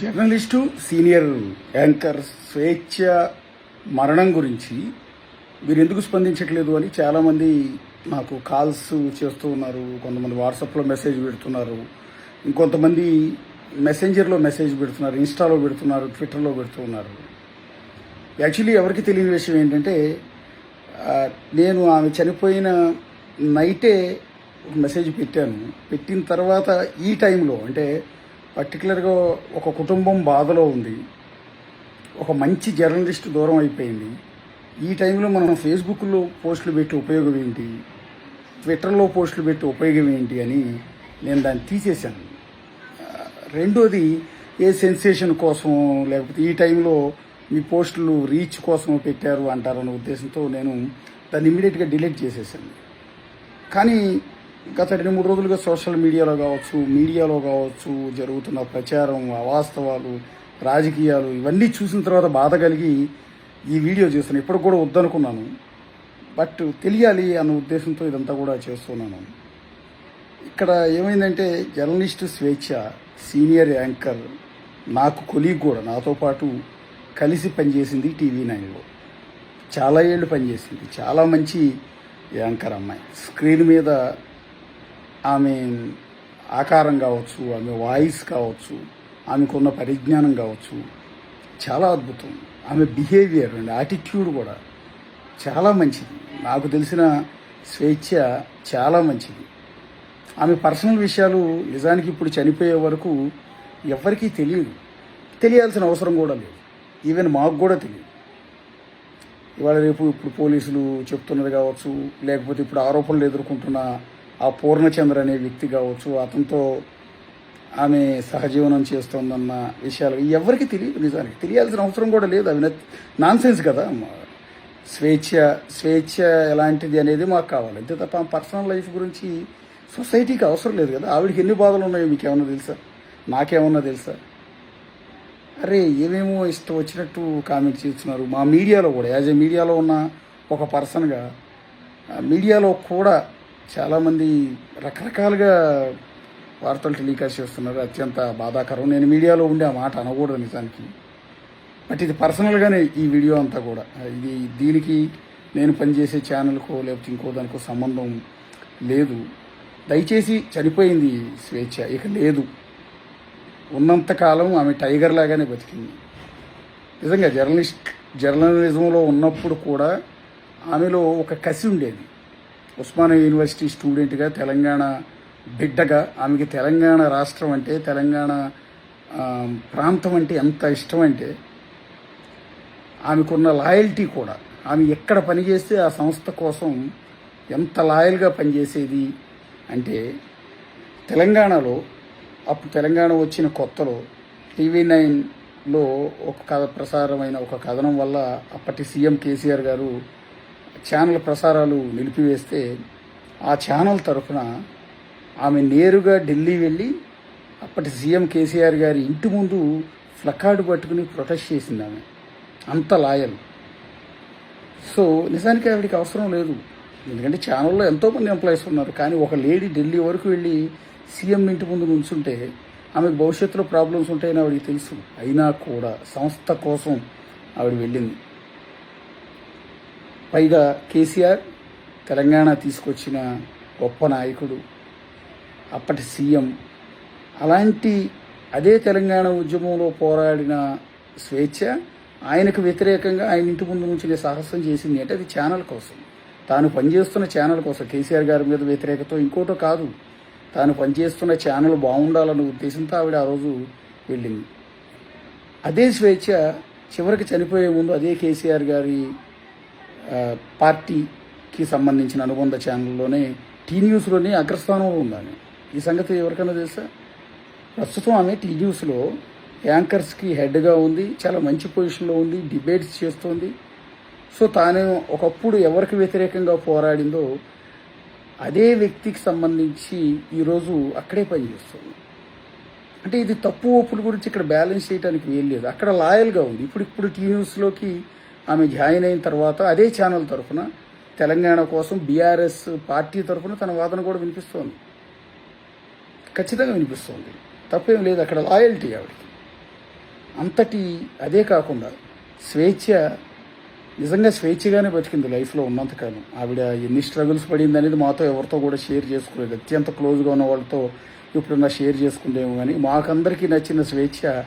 Journalist senior anchor స్వేచ్ఛ మరణం గురించి మీరు ఎందుకు స్పందించట్లేదు అని చాలామంది నాకు కాల్స్ చేస్తూ ఉన్నారు కొంతమంది వాట్సాప్లో మెసేజ్ పెడుతున్నారు ఇంకొంతమంది మెసెంజర్లో మెసేజ్ పెడుతున్నారు ఇన్స్టాలో పెడుతున్నారు ట్విట్టర్లో పెడుతున్నారు యాక్చువల్లీ ఎవరికి తెలియని విషయం ఏంటంటే నేను ఆమె చనిపోయిన నైటే ఒక మెసేజ్ పెట్టాను. పెట్టిన తర్వాత ఈ టైంలో అంటే పర్టికులర్గా ఒక కుటుంబం బాధలో ఉంది. ఒక మంచి జర్నలిస్ట్ దూరం అయిపోయింది. ఈ టైంలో మనం ఫేస్బుక్లో పోస్టులు పెట్టి ఉపయోగం ఏంటి? ట్విట్టర్లో పోస్టులు పెట్టి ఉపయోగం ఏంటి అని నేను దాన్ని తీసేశాను. రెండోది ఏ సెన్సేషన్ కోసం లేకపోతే ఈ టైంలో మీ పోస్టులు రీచ్ కోసం పెట్టారు అంటారన్న ఉద్దేశంతో నేను దాన్ని ఇమీడియట్గా డిలీట్ చేసేసాను కానీ గత రెండు మూడు రోజులుగా సోషల్ మీడియాలో కావచ్చు మీడియాలో కావచ్చు జరుగుతున్న ప్రచారం అవాస్తవాలు రాజకీయాలు ఇవన్నీ చూసిన తర్వాత బాధ కలిగి ఈ వీడియో చేస్తున్నాను ఇప్పుడు కూడా వద్దనుకున్నాను. బట్ తెలియాలి అన్న ఉద్దేశంతో ఇదంతా కూడా చేస్తున్నాను. ఇక్కడ ఏమైందంటే జర్నలిస్ట్ స్వేచ్ఛ సీనియర్ యాంకర్ నాకు కొలీగ్ కూడా నాతో పాటు కలిసి పనిచేసింది టీవీ నైన్లో. చాలా ఏళ్ళు పనిచేసింది. చాలా మంచి యాంకర్ అమ్మాయి. స్క్రీన్ మీద ఆమె ఆకారం కావచ్చు ఆమె వాయిస్ కావచ్చు ఆమెకున్న పరిజ్ఞానం కావచ్చు చాలా అద్భుతం. ఆమె బిహేవియర్ అండ్ యాటిట్యూడ్ కూడా చాలా మంచిది. నాకు తెలిసిన స్వేచ్ఛ చాలా మంచిది. ఆమె పర్సనల్ విషయాలు నిజానికి ఇప్పుడు చనిపోయే వరకు ఎవరికీ తెలియదు. తెలియాల్సిన అవసరం కూడా లేదు. ఈవెన్ మాకు కూడా తెలియదు. ఇవాళ రేపు ఇప్పుడు పోలీసులు చెప్తున్నది కావచ్చు లేకపోతే ఇప్పుడు ఆరోపణలు ఎదుర్కొంటున్న ఆ పూర్ణచంద్ర అనే వ్యక్తి కావచ్చు అతనితో ఆమె సహజీవనం చేస్తోందన్న విషయాలు ఎవరికి తెలియదు నిజానికి. తెలియాల్సిన అవసరం కూడా లేదు. అవి నాన్ సెన్స్ కదా. స్వేచ్ఛ స్వేచ్ఛ ఎలాంటిది అనేది మాకు కావాలి. అంతే తప్ప పర్సనల్ లైఫ్ గురించి సొసైటీకి అవసరం లేదు కదా. ఆవిడకి ఎన్ని బాధలు ఉన్నాయో మీకు ఏమన్నా తెలుసా? నాకేమన్నా తెలుసా? అరే ఏమేమో ఇష్టం వచ్చినట్టు కామెంట్ చేస్తున్నారు. మా మీడియాలో కూడా యాజ్ ఏ మీడియాలో ఉన్న ఒక పర్సన్గా మీడియాలో కూడా చాలామంది రకరకాలుగా వార్తలు టెలికాస్ట్ చేస్తున్నారు. అత్యంత బాధాకరం. నేను మీడియాలో ఉండే ఆ మాట అనకూడదు నిజానికి. బట్ ఇది పర్సనల్గానే ఈ వీడియో అంతా కూడా. ఇది దీనికి నేను పనిచేసే ఛానల్కో లేకపోతే ఇంకో దానికో సంబంధం లేదు. దయచేసి చనిపోయింది స్వేచ్ఛ. ఇక లేదు. ఉన్నంతకాలం ఆమె టైగర్ లాగానే బతికింది. నిజంగా జర్నలిస్ట్ జర్నలిజంలో ఉన్నప్పుడు కూడా ఆమెలో ఒక కసి ఉండేది. ఉస్మానియా యూనివర్సిటీ స్టూడెంట్గా తెలంగాణ బిడ్డగా ఆమెకి తెలంగాణ రాష్ట్రం అంటే తెలంగాణ ప్రాంతం అంటే ఎంత ఇష్టం అంటే ఆమెకున్న లాయల్టీ కూడా ఆమె ఎక్కడ పనిచేస్తే ఆ సంస్థ కోసం ఎంత లాయల్గా పనిచేసేది అంటే తెలంగాణలో అప్పుడు తెలంగాణ వచ్చిన కొత్తలో టీవీ నైన్లో ఒక కథ ప్రసారమైన ఒక కథనం వల్ల అప్పటి సీఎం కేసీఆర్ గారు ఛానల్ ప్రసారాలు నిలిపివేస్తే ఆ ఛానల్ తరఫున ఆమె నేరుగా ఢిల్లీ వెళ్ళి అప్పటి సీఎం కేసీఆర్ గారి ఇంటి ముందు ఫ్లకార్డు పట్టుకుని ప్రొటెస్ట్ చేసింది ఆమె. అంత లాయల్. సో నిజానికి ఆవిడకి అవసరం లేదు. ఎందుకంటే ఛానల్లో ఎంతోమంది ఎంప్లాయీస్ ఉన్నారు. కానీ ఒక లేడీ ఢిల్లీ వరకు వెళ్ళి సీఎం ఇంటి ముందు నుంచుంటే ఆమెకు భవిష్యత్తులో ప్రాబ్లమ్స్ ఉంటాయని ఆవిడకి తెలుసు. అయినా కూడా సంస్థ కోసం ఆవిడ వెళ్ళింది. పైగా కేసీఆర్ తెలంగాణ తీసుకొచ్చిన గొప్ప నాయకుడు అప్పటి సీఎం. అలాంటి అదే తెలంగాణ ఉద్యమంలో పోరాడిన స్వేచ్ఛ ఆయనకు వ్యతిరేకంగా ఆయన ఇంటి ముందు నుంచి సాహసం చేసింది అంటే అది ఛానల్ కోసం. తాను పనిచేస్తున్న ఛానల్ కోసం. కేసీఆర్ గారి మీద వ్యతిరేకత ఇంకోటో కాదు. తాను పనిచేస్తున్న ఛానల్ బాగుండాలన్న ఉద్దేశంతో ఆవిడ ఆ రోజు వెళ్ళింది. అదే స్వేచ్ఛ చివరికి చనిపోయే ముందు అదే కేసీఆర్ గారి పార్టీకి సంబంధించిన అనుబంధ ఛానల్లోనే టీ న్యూస్లోనే అగ్రస్థానంలో ఉందని ఈ సంగతి ఎవరికైనా తెలుసా? ప్రస్తుతం ఆమె టీ న్యూస్లో యాంకర్స్కి హెడ్గా ఉంది చాలా మంచి పొజిషన్లో ఉంది డిబేట్స్ చేస్తోంది. సో తాను ఒకప్పుడు ఎవరికి వ్యతిరేకంగా పోరాడిందో అదే వ్యక్తికి సంబంధించి ఈరోజు అక్కడే పనిచేస్తుంది. అంటే ఇది తప్పు ఒప్పుల గురించి ఇక్కడ బ్యాలెన్స్ చేయడానికి వీల్లేదు. అక్కడ లాయల్గా ఉంది. ఇప్పుడు ఇప్పుడు టీ న్యూస్లోకి ఆమె జాయిన్ అయిన తర్వాత అదే ఛానల్ తరఫున తెలంగాణ కోసం బీఆర్ఎస్ పార్టీ తరఫున తన వాదన కూడా వినిపిస్తోంది. ఖచ్చితంగా వినిపిస్తోంది. తప్పేం లేదు అక్కడ లాయల్టీ ఆవిడకి. అంతటి అదే కాకుండా స్వేచ్ఛ నిజంగా స్వేచ్ఛగానే బతికింది లైఫ్లో ఉన్నంతకాలం. ఆవిడ ఎన్ని స్ట్రగుల్స్ పడింది అనేది మాతో ఎవరితో కూడా షేర్ చేసుకోలేదు. అత్యంత క్లోజ్గా ఉన్న వాళ్ళతో ఇప్పుడున్న షేర్ చేసుకుంటేమో కానీ మాకందరికీ నచ్చిన స్వేచ్ఛ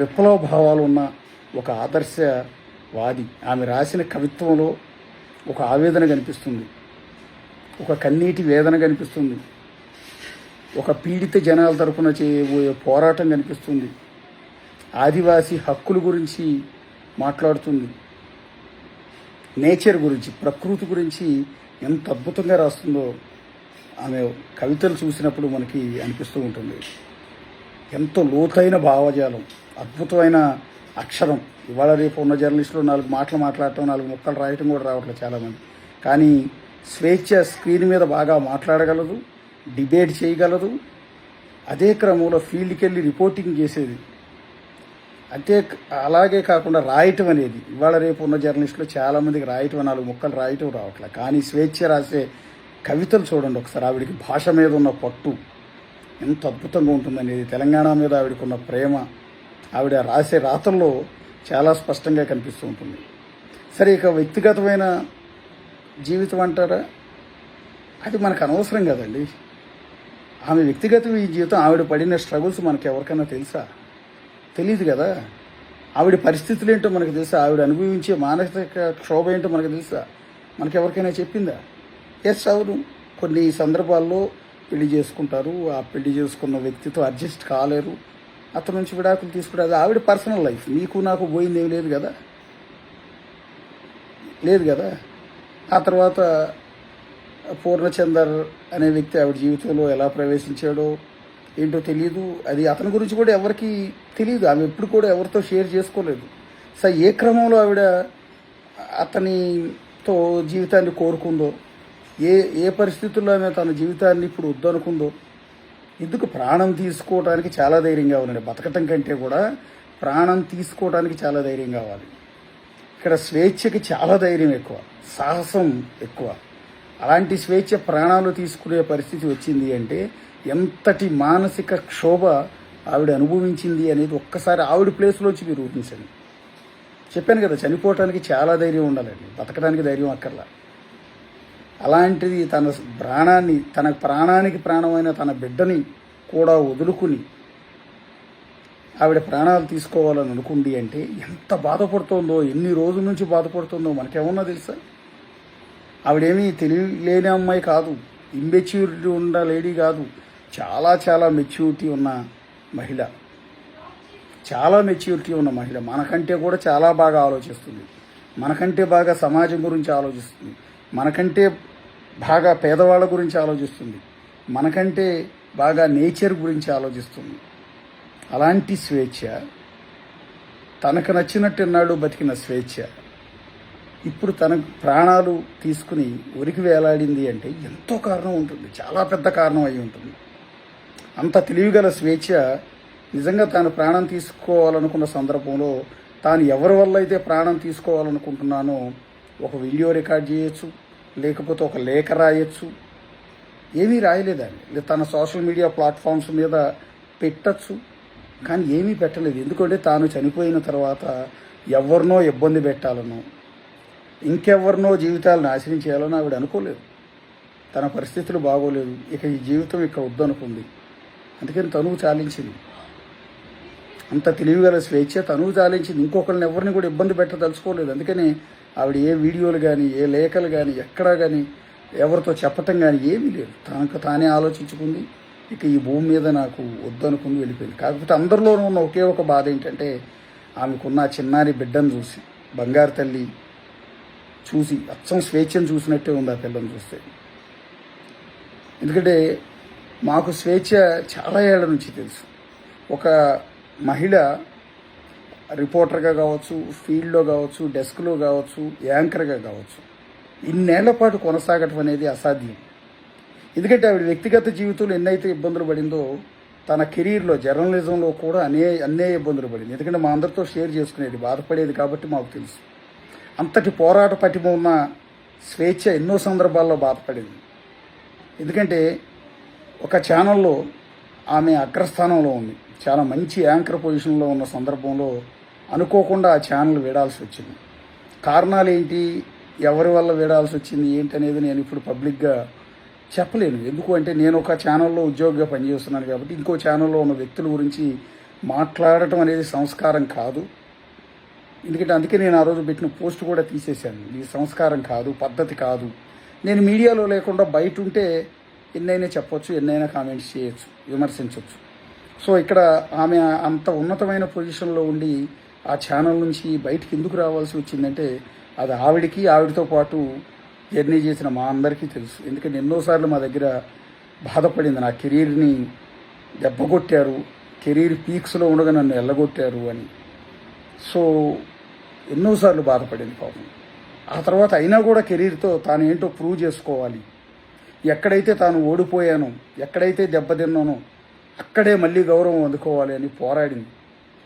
విప్లవ భావాలు ఉన్న ఒక వాది. ఆమె రాసిన కవిత్వంలో ఒక ఆవేదన కనిపిస్తుంది. ఒక కన్నీటి వేదన కనిపిస్తుంది. ఒక పీడిత జనాల తరపున చేయబోయే పోరాటం కనిపిస్తుంది. ఆదివాసీ హక్కుల గురించి మాట్లాడుతుంది. నేచర్ గురించి ప్రకృతి గురించి ఎంత అద్భుతంగా రాస్తుందో ఆమె కవితలు చూసినప్పుడు మనకి అనిపిస్తూ ఉంటుంది. ఎంతో లోతైన భావజాలం అద్భుతమైన అక్షరం. ఇవాళ రేపు ఉన్న జర్నలిస్టులు నాలుగు మాటలు మాట్లాడటం నాలుగు ముక్కలు రాయటం కూడా రావట్లేదు చాలామంది. కానీ స్వేచ్ఛ స్క్రీన్ మీద బాగా మాట్లాడగలదు డిబేట్ చేయగలదు. అదే క్రమంలో ఫీల్డ్కి వెళ్ళి రిపోర్టింగ్ చేసేది. అంతే అలాగే కాకుండా రాయటం అనేది. ఇవాళ రేపు ఉన్న జర్నలిస్టులు చాలామందికి రాయటం నాలుగు ముక్కలు రాయటం రావట్లేదు కానీ స్వేచ్ఛ రాసే కవితలు చూడండి ఒకసారి. ఆవిడకి భాష మీద ఉన్న పట్టు ఎంత అద్భుతంగా ఉంటుందనేది. తెలంగాణ మీద ఆవిడకున్న ప్రేమ ఆవిడ రాసే రాతల్లో చాలా స్పష్టంగా కనిపిస్తూ ఉంటుంది. సరే ఇక వ్యక్తిగతమైన జీవితం అంటారా? అది మనకు అనవసరం కదండి. ఆమె వ్యక్తిగత ఈ జీవితం ఆవిడ పడిన స్ట్రగుల్స్ మనకి ఎవరికైనా తెలుసా? తెలియదు కదా. ఆవిడ పరిస్థితులు ఏంటో మనకు తెలుసా? ఆవిడ అనుభవించే మానసిక క్షోభ ఏంటో మనకు తెలుసా? మనకి ఎవరికైనా చెప్పిందా? ఎస్ అవును. కొన్ని సందర్భాల్లో పెళ్ళి చేసుకుంటారు. ఆ పెళ్ళి చేసుకున్న వ్యక్తితో అడ్జస్ట్ కాలేరు. అతని నుంచి విడాకులు తీసుకురాదు. అది ఆవిడ పర్సనల్ లైఫ్ నీకు నాకు పోయింది ఏమి లేదు కదా? లేదు కదా? ఆ తర్వాత పూర్ణచందర్ అనే వ్యక్తి ఆవిడ జీవితంలో ఎలా ప్రవేశించాడో ఏంటో తెలియదు అది అతని గురించి కూడా ఎవరికి తెలియదు ఆమె ఎప్పుడు కూడా ఎవరితో షేర్ చేసుకోలేదు. సో ఏ క్రమంలో ఆవిడ అతనితో జీవితాన్ని కోరుకుందో ఏ ఏ పరిస్థితుల్లో ఆమె తన జీవితాన్ని ఇప్పుడు వద్దనుకుందో ఎందుకు ప్రాణం తీసుకోవడానికి చాలా ధైర్యం కావాలండి బతకటం కంటే కూడా ప్రాణం తీసుకోవడానికి చాలా ధైర్యం కావాలి. ఇక్కడ స్వేచ్ఛకి చాలా ధైర్యం ఎక్కువ. సాహసం ఎక్కువ. అలాంటి స్వేచ్ఛ ప్రాణాలు తీసుకునే పరిస్థితి వచ్చింది అంటే ఎంతటి మానసిక క్షోభ ఆవిడ అనుభవించింది అనేది ఒక్కసారి ఆవిడ ప్లేస్లోంచి మీరు ఊహించండి. చెప్పాను కదా చనిపోవటానికి చాలా ధైర్యం ఉండాలండి. బతకడానికి ధైర్యం అక్కర్లా. అలాంటిది తన ప్రాణాన్ని తన ప్రాణానికి ప్రాణమైన తన బిడ్డని కూడా వదులుకుని ఆవిడ ప్రాణాలు తీసుకోవాలని అనుకుంది అంటే ఎంత బాధపడుతోందో ఎన్ని రోజుల నుంచి బాధపడుతుందో మనకేమన్నా తెలుసా? ఆవిడేమీ తెలియలేని అమ్మాయి కాదు ఇంమెచ్యూరిటీ ఉన్న లేడీ కాదు చాలా చాలా మెచ్యూరిటీ ఉన్న మహిళ. చాలా మెచ్యూరిటీ ఉన్న మహిళ. మనకంటే కూడా చాలా బాగా ఆలోచిస్తుంది. మనకంటే బాగా సమాజం గురించి ఆలోచిస్తుంది. మనకంటే బాగా పేదవాళ్ళ గురించి ఆలోచిస్తుంది. మనకంటే బాగా నేచర్ గురించి ఆలోచిస్తుంది. అలాంటి స్వేచ్ఛ తనకు నచ్చినట్టు ఎన్నాడు బతికిన స్వేచ్ఛ ఇప్పుడు తన ప్రాణాలు తీసుకుని ఉరికి వేలాడింది అంటే ఎంతో కారణం ఉంటుంది. చాలా పెద్ద కారణం అయి ఉంటుంది. అంత తెలివిగల స్వేచ్ఛ నిజంగా తాను ప్రాణం తీసుకోవాలనుకున్న సందర్భంలో తాను ఎవరి వల్ల అయితే ప్రాణం తీసుకోవాలనుకుంటున్నానో ఒక వీడియో రికార్డ్ చేయొచ్చు. లేకపోతే ఒక లేఖ రాయొచ్చు. ఏమీ రాయలేదండి. లేదా తన సోషల్ మీడియా ప్లాట్ఫామ్స్ మీద పెట్టచ్చు. కానీ ఏమీ పెట్టలేదు. ఎందుకంటే తాను చనిపోయిన తర్వాత ఎవరినో ఇబ్బంది పెట్టాలనో ఇంకెవరినో జీవితాలు నాశనం చేయాలని ఆవిడ అనుకోలేదు. తన పరిస్థితులు బాగోలేదు. ఇక ఈ జీవితం ఇక వద్దనుకుంది. అందుకని తనువు చాలించింది. అంత తెలివిగల స్వేచ్ఛ తనువు చాలించింది. ఇంకొకరిని ఎవరిని కూడా ఇబ్బంది పెట్టదలుచుకోలేదు అందుకని ఆవిడ ఏ వీడియోలు కానీ ఏ లేఖలు కానీ ఎక్కడా కానీ ఎవరితో చెప్పటం కానీ ఏమీ లేదు. తనకు తానే ఆలోచించుకుంది. ఇక ఈ భూమి మీద నాకు వద్దనుకుని వెళ్ళిపోయింది. కాకపోతే అందరిలోనూ ఉన్న ఒకే ఒక బాధ ఏంటంటే ఆమెకున్న చిన్నారి బిడ్డను చూసి బంగారు తల్లి చూసి అచ్చం స్వేచ్ఛను చూసినట్టే ఉంది ఆ పిల్లని చూస్తే. ఎందుకంటే మాకు స్వేచ్ఛ చాలా ఏళ్ళ నుంచి తెలుసు. ఒక మహిళ రిపోర్టర్గా కావచ్చు ఫీల్డ్లో కావచ్చు డెస్క్లో కావచ్చు యాంకర్గా కావచ్చు. ఇన్నేళ్ళ పాటు కొనసాగటం అనేది అసాధ్యం. ఎందుకంటే ఆవిడ వ్యక్తిగత జీవితంలో ఎన్నైతే ఇబ్బందులు పడిందో తన కెరీర్లో జర్నలిజంలో కూడా అనే అన్నే ఇబ్బందులు పడింది. ఎందుకంటే మా అందరితో షేర్ చేసుకునేది బాధపడేది కాబట్టి మాకు తెలుసు. అంతటి పోరాట పటిమ ఉన్న స్వేచ్ఛ ఎన్నో సందర్భాల్లో బాధపడింది. ఎందుకంటే ఒక ఛానల్లో ఆమె అగ్రస్థానంలో ఉంది. చాలా మంచి యాంకర్ పొజిషన్లో ఉన్న సందర్భంలో అనుకోకుండా ఆ ఛానల్ వేడాల్సి వచ్చింది. కారణాలు ఏంటి? ఎవరి వల్ల వేడాల్సి వచ్చింది? ఏంటి అనేది నేను ఇప్పుడు పబ్లిక్గా చెప్పలేను. ఎందుకు అంటే నేను ఒక ఛానల్లో ఉద్యోగిగా పనిచేస్తున్నాను కాబట్టి ఇంకో ఛానల్లో ఉన్న వ్యక్తుల గురించి మాట్లాడటం అనేది సంస్కారం కాదు. ఎందుకంటే అందుకే నేను ఆ రోజు పెట్టిన పోస్ట్ కూడా తీసేశాను. ఇది సంస్కారం కాదు పద్ధతి కాదు. నేను మీడియాలో లేకుండా బయట ఉంటే ఎన్నైనా చెప్పొచ్చు ఎన్నైనా కామెంట్స్ చేయొచ్చు విమర్శించవచ్చు సో ఇక్కడ ఆమె అంత ఉన్నతమైన పొజిషన్లో ఉండి ఆ ఛానల్ నుంచి బయటికి ఎందుకు రావాల్సి వచ్చిందంటే అది ఆవిడికి ఆవిడతో పాటు జర్నీ చేసిన మా అందరికీ తెలుసు. ఎందుకంటే ఎన్నోసార్లు మా దగ్గర బాధపడింది నా కెరీర్ని దెబ్బగొట్టారు కెరీర్ పీక్స్లో ఉండగా నన్ను ఎల్లగొట్టారు అని. సో ఎన్నోసార్లు బాధపడింది పాపం. ఆ తర్వాత అయినా కూడా కెరీర్తో తాను ఏంటో ప్రూవ్ చేసుకోవాలి. ఎక్కడైతే తాను ఓడిపోయానో ఎక్కడైతే దెబ్బతిన్నానో అక్కడే మళ్ళీ గౌరవం అందుకోవాలి అని పోరాడింది.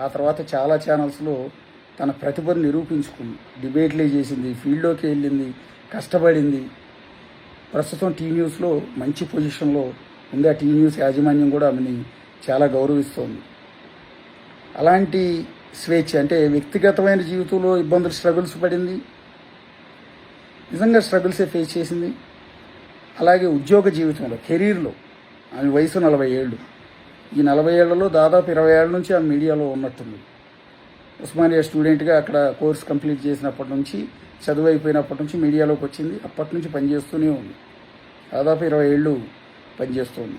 ఆ తర్వాత చాలా ఛానల్స్లో తన ప్రతిభను నిరూపించుకుంది. డిబేట్లే చేసింది ఫీల్డ్లోకి వెళ్ళింది కష్టపడింది. ప్రస్తుతం టీ న్యూస్లో మంచి పొజిషన్లో ఉంది. ఆ టీ న్యూస్ యాజమాన్యం కూడా ఆమెని చాలా గౌరవిస్తోంది. అలాంటి స్వేచ్ఛ అంటే వ్యక్తిగతమైన జీవితంలో ఇబ్బందులు స్ట్రగుల్స్ పడింది. నిజంగా స్ట్రగుల్సే ఫేస్ చేసింది. అలాగే ఉద్యోగ జీవితంలో కెరీర్లో ఆమె వయసు నలభై ఏళ్ళు. ఈ నలభై ఏళ్ళలో దాదాపు ఇరవై ఏళ్ళ నుంచి ఆమె మీడియాలో ఉన్నట్టుంది. ఉస్మానియా స్టూడెంట్గా అక్కడ కోర్స్ కంప్లీట్ చేసినప్పటి నుంచి చదువు అయిపోయినప్పటి నుంచి మీడియాలోకి వచ్చింది. అప్పటి నుంచి పనిచేస్తూనే ఉంది. దాదాపు ఇరవై ఏళ్ళు పనిచేస్తుంది.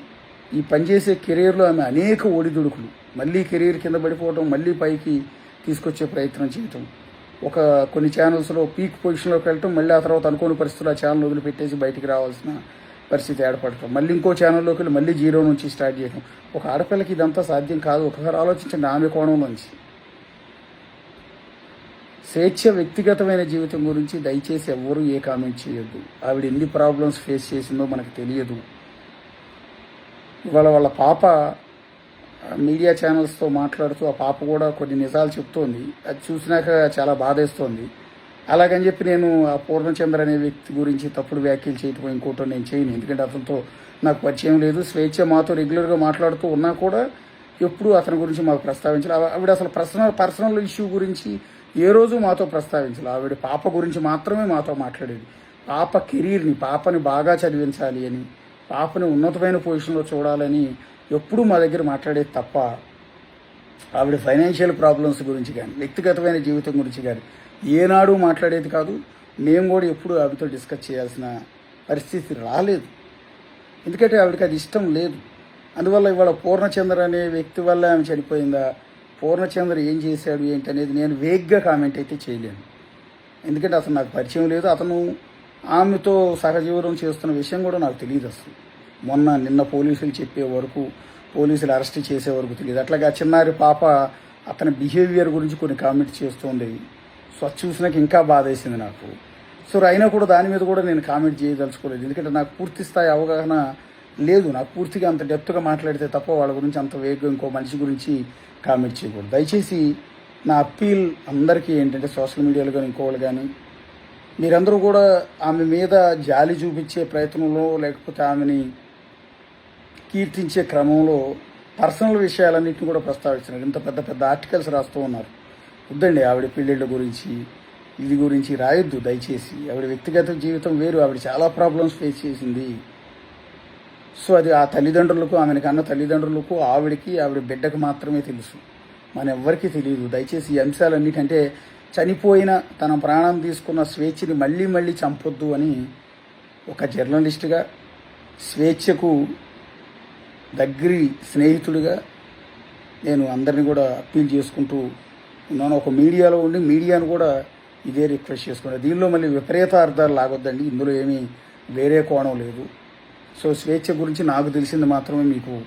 ఈ పనిచేసే కెరీర్లో ఆమె అనేక ఒడిదుడుకులు మళ్ళీ కెరీర్ కింద పడిపోవడం మళ్ళీ పైకి తీసుకొచ్చే ప్రయత్నం చేయటం ఒక కొన్ని ఛానల్స్లో పీక్ పొజిషన్లోకి వెళ్ళటం మళ్ళీ ఆ తర్వాత అనుకోని పరిస్థితులు ఆ ఛానల్ వదిలిపెట్టేసి బయటికి రావాల్సిన పరిస్థితి ఏర్పడటం. మళ్ళీ ఇంకో ఛానల్లోకి వెళ్ళి మళ్ళీ జీరో నుంచి స్టార్ట్ చేయటం. ఒక ఆడపిల్లకి ఇదంతా సాధ్యం కాదు. ఒకసారి ఆలోచించండి ఆమె కోణంలోంచి స్వేచ్ఛ వ్యక్తిగతమైన జీవితం గురించి దయచేసి ఎవ్వరూ ఏ కామెంట్ చేయొద్దు. ఆవిడ ఎన్ని ప్రాబ్లమ్స్ ఫేస్ చేసిందో మనకు తెలియదు. ఇవాళ వాళ్ళ పాప మీడియా ఛానల్స్తో మాట్లాడుతూ ఆ పాప కూడా కొన్ని నిజాలు చెప్తోంది. అది చూసినాక చాలా బాధేస్తోంది. అలాగని చెప్పి నేను ఆ పూర్ణచంద్ర అనే వ్యక్తి గురించి తప్పుడు వ్యాఖ్యలు చేయటం ఇంకోటో నేను చేయను. ఎందుకంటే అతనితో నాకు పరిచయం లేదు. స్వేచ్ఛ మాతో రెగ్యులర్గా మాట్లాడుతూ ఉన్నా కూడా ఎప్పుడూ అతని గురించి మాకు ప్రస్తావించాలి. ఆవిడ అసలు పర్సనల్ పర్సనల్ ఇష్యూ గురించి ఏ రోజు మాతో ప్రస్తావించాలి. ఆవిడ పాప గురించి మాత్రమే మాతో మాట్లాడేది. పాప కెరీర్ని పాపని బాగా చదివించాలి అని పాపని ఉన్నతమైన పొజిషన్లో చూడాలని ఎప్పుడూ మా దగ్గర మాట్లాడేది తప్ప ఆవిడ ఫైనాన్షియల్ ప్రాబ్లమ్స్ గురించి కానీ వ్యక్తిగతమైన జీవితం గురించి కానీ ఏనాడు మాట్లాడేది కాదు. మేము కూడా ఎప్పుడు ఆవిడతో డిస్కస్ చేయాల్సిన పరిస్థితి రాలేదు. ఎందుకంటే ఆవిడకి అది ఇష్టం లేదు. అందువల్ల ఇవాళ పూర్ణచంద్ర అనే వ్యక్తి వల్ల ఆమె చనిపోయిందా? పూర్ణచంద్ర ఏం చేశాడు ఏంటి అనేది నేను వేగ్గా కామెంట్ అయితే చేయలేను. ఎందుకంటే అతను నాకు పరిచయం లేదు. అతను ఆమెతో సహజీవనం చేస్తున్న విషయం కూడా నాకు తెలియదు అసలు. మొన్న నిన్న పోలీసులు చెప్పే వరకు పోలీసులు అరెస్ట్ చేసే వరకు తెలియదు. అట్లాగే ఆ చిన్నారి పాప అతని బిహేవియర్ గురించి కొన్ని కామెంట్ చేస్తుంది. సో అది చూసినాక ఇంకా బాధ వేసింది నాకు. సో అయినా కూడా దాని మీద కూడా నేను కామెంట్ చేయదలుచుకోలేదు. ఎందుకంటే నాకు పూర్తి స్థాయి అవగాహన లేదు. నాకు పూర్తిగా అంత డెప్త్గా మాట్లాడితే తప్ప వాళ్ళ గురించి అంత వేగంగా ఇంకో మనిషి గురించి కామెంట్ చేయకూడదు. దయచేసి నా అప్పీల్ అందరికీ ఏంటంటే సోషల్ మీడియాలో కానీ ఇంకోళ్ళు కానీ మీరందరూ కూడా ఆమె మీద జాలి చూపించే ప్రయత్నంలో లేకపోతే ఆమెని కీర్తించే క్రమంలో పర్సనల్ విషయాలన్నింటిని కూడా ప్రస్తావిస్తున్నారు. ఇంత పెద్ద పెద్ద ఆర్టికల్స్ రాస్తూ ఉన్నారు. వద్దండి ఆవిడ పెళ్ళిళ్ళ గురించి ఇది గురించి రాయొద్దు దయచేసి. ఆవిడ వ్యక్తిగత జీవితం వేరు ఆవిడ చాలా ప్రాబ్లమ్స్ ఫేస్ చేసింది. సో అది ఆ తల్లిదండ్రులకు ఆమెను కన్న తల్లిదండ్రులకు ఆవిడకి ఆవిడ బిడ్డకు మాత్రమే తెలుసు. మన ఎవ్వరికీ తెలియదు. దయచేసి ఈ అంశాలన్నిటంటే చనిపోయిన తన ప్రాణం తీసుకున్న స్వేచ్ఛని మళ్ళీ మళ్ళీ చంపొద్దు అని ఒక జర్నలిస్ట్గా స్వేచ్ఛకు దగ్గరి స్నేహితుడిగా నేను అందరిని కూడా అప్పీల్ చేసుకుంటూ ఉన్నాను. ఒక మీడియాలో ఉండి మీడియాను కూడా ఇదే రిక్వెస్ట్ చేసుకున్నాను దీనిలో మళ్ళీ విపరీత అర్థాలు లాగొద్దండి. ఇందులో ఏమీ వేరే కోణం లేదు. సో స్వేచ్ఛ గురించి నాకు తెలిసింది మాత్రమే మీకు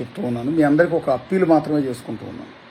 చెప్తూ ఉన్నాను. మీ అందరికీ ఒక అప్పీల్ మాత్రమే చేసుకుంటూ ఉన్నాను.